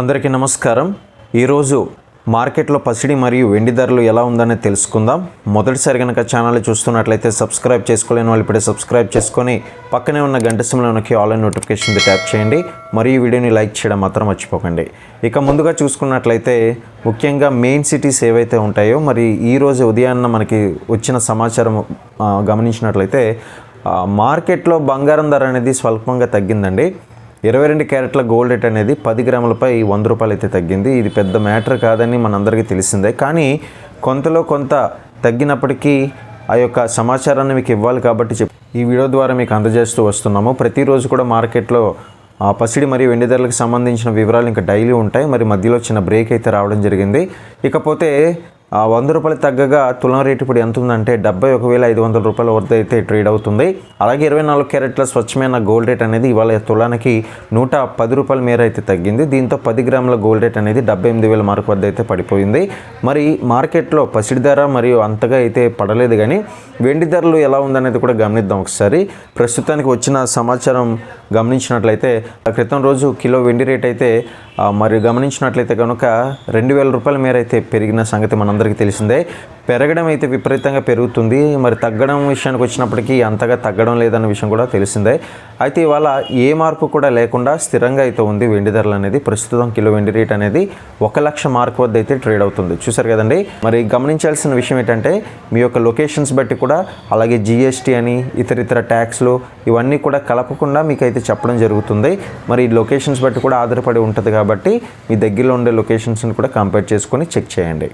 అందరికీ నమస్కారం. ఈరోజు మార్కెట్లో పసిడి మరియు వెండి ధరలు ఎలా ఉందనే తెలుసుకుందాం. మొదటిసారి కనుక ఛానల్ చూస్తున్నట్లయితే సబ్స్క్రైబ్ చేసుకోలేని వాళ్ళు ఇప్పుడే సబ్స్క్రైబ్ చేసుకొని పక్కనే ఉన్న గంట సింహలో ఆన్లైన్ నోటిఫికేషన్ ట్యాప్ చేయండి. మరియు వీడియోని లైక్ చేయడం మాత్రం మర్చిపోకండి. ఇక ముందుగా చూసుకున్నట్లయితే ముఖ్యంగా మెయిన్ సిటీస్ ఏవైతే ఉంటాయో మరి ఈరోజు ఉదయాన్న మనకి వచ్చిన సమాచారం గమనించినట్లయితే మార్కెట్లో బంగారం ధర అనేది స్వల్పంగా తగ్గిందండి. ఇరవై రెండు క్యారెట్ల గోల్డ్ రేట్ అనేది పది గ్రాములపై వంద రూపాయలు అయితే తగ్గింది. ఇది పెద్ద మ్యాటర్ కాదని మనందరికీ తెలిసిందే. కానీ కొంతలో కొంత తగ్గినప్పటికీ ఆ యొక్క సమాచారాన్ని మీకు ఇవ్వాలి కాబట్టి చెప్ ఈ వీడియో ద్వారా మీకు అందజేస్తూ వస్తున్నాము. ప్రతిరోజు కూడా మార్కెట్లో ఆ పసిడి మరియు వెండి ధరలకు సంబంధించిన వివరాలు ఇంకా డైలీ ఉంటాయి. మరి మధ్యలో చిన్న బ్రేక్ అయితే రావడం జరిగింది. ఇకపోతే ఆ వంద రూపాయలు తగ్గగా తులం రేటు ఇప్పుడు ఎంత ఉందంటే డెబ్బై ఒక వేల ఐదు వందల రూపాయల వద్ద అయితే ట్రేడ్ అవుతుంది. అలాగే ఇరవై నాలుగు క్యారెట్ల స్వచ్ఛమైన గోల్డ్ రేట్ అనేది ఇవాళ తులానికి నూట పది రూపాయల మేర అయితే తగ్గింది. దీంతో పది గ్రాముల గోల్డ్ రేట్ అనేది డెబ్బై ఎనిమిది వేల మార్కు వద్ద అయితే పడిపోయింది. మరి మార్కెట్లో పసిడి ధర మరియు అంతగా అయితే పడలేదు కానీ వెండి ధరలు ఎలా ఉందనేది కూడా గమనిద్దాం ఒకసారి. ప్రస్తుతానికి వచ్చిన సమాచారం గమనించినట్లయితే ఆ క్రితం రోజు కిలో వెండి రేట్ అయితే మరి గమనించినట్లయితే కనుక రెండు వేల రూపాయల మేర అయితే పెరిగిన సంగతి మనందరికీ తెలిసిందే. పెరగడం అయితే విపరీతంగా పెరుగుతుంది. మరి తగ్గడం విషయానికి వచ్చినప్పటికీ అంతగా తగ్గడం లేదన్న విషయం కూడా తెలిసిందే. అయితే ఇవాళ ఏ మార్పు కూడా లేకుండా స్థిరంగా అయితే ఉంది వెండి ధరలు అనేది. ప్రస్తుతం కిలో వెండి రేట్ అనేది ఒక లక్ష మార్క్ వద్ద అయితే ట్రేడ్ అవుతుంది. చూసారు కదండి? మరి గమనించాల్సిన విషయం ఏంటంటే మీ యొక్క లొకేషన్స్ బట్టి కూడా అలాగే జిఎస్టీ అని ఇతర ఇతర ట్యాక్స్లు ఇవన్నీ కూడా కలపకుండా మీకు అయితే చెప్పడం జరుగుతుంది. మరి ఈ లొకేషన్స్ బట్టి కూడా ఆధారపడి ఉంటుంది కాబట్టి మీ దగ్గరలో ఉండే లొకేషన్స్ని కూడా కంపేర్ చేసుకొని చెక్ చేయండి.